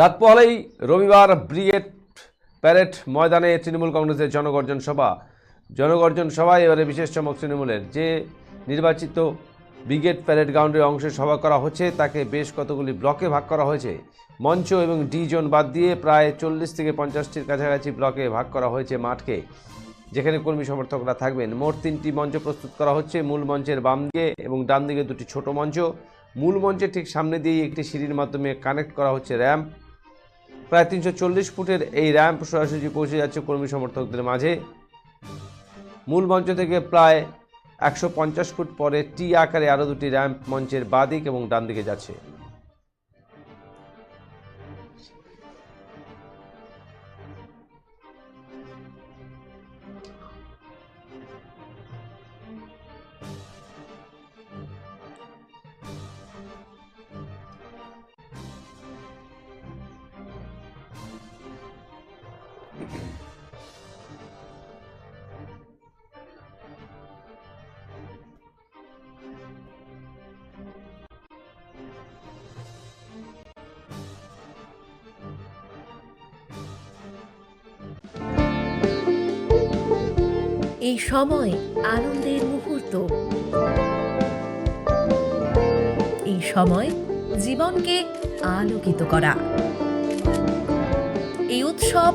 রাত রবিবার brigade parade ময়দানে তৃণমূল কংগ্রেসের জনগর্জন সভা। জনগর্জন সভায় এবারে বিশেষ চমক তৃণমূলের। যে নির্বাচিত ব্রিগেড প্যারেড গ্রাউন্ডের অংশে সভা করা হচ্ছে, তাকে বেশ কতগুলি ব্লকে ভাগ করা হয়েছে? মঞ্চ এবং ডি জোন বাদ দিয়ে প্রায় চল্লিশ থেকে পঞ্চাশটির কাছাকাছি ব্লকে ভাগ করা হয়েছে মাঠকে। যেখানে কর্মী সমর্থকরা থাকবেন। মোট তিনটি মঞ্চ প্রস্তুত করা হচ্ছে। মূল মঞ্চের বাম দিকে এবং ডান দিকে দুটি ছোট মঞ্চ। মূল মঞ্চের ঠিক সামনে দিয়ে একটি সিঁড়ির মাধ্যমে কানেক্ট করা হচ্ছে র্যাম্প। প্রায় তিনশো চল্লিশ ফুটের এই র্যাম্প সরাসরি পৌঁছে যাচ্ছে কর্মী সমর্থকদের মাঝে। মূল মঞ্চ থেকে প্রায় একশো পঞ্চাশ ফুট পরে টি আকারে আরও দুটি র্যাম্প মঞ্চের বাদিক এবং ডান দিকে যাচ্ছে। এই সময় আনন্দের মুহূর্ত। এই সময় জীবনকে আলোকিত করা। এই উৎসব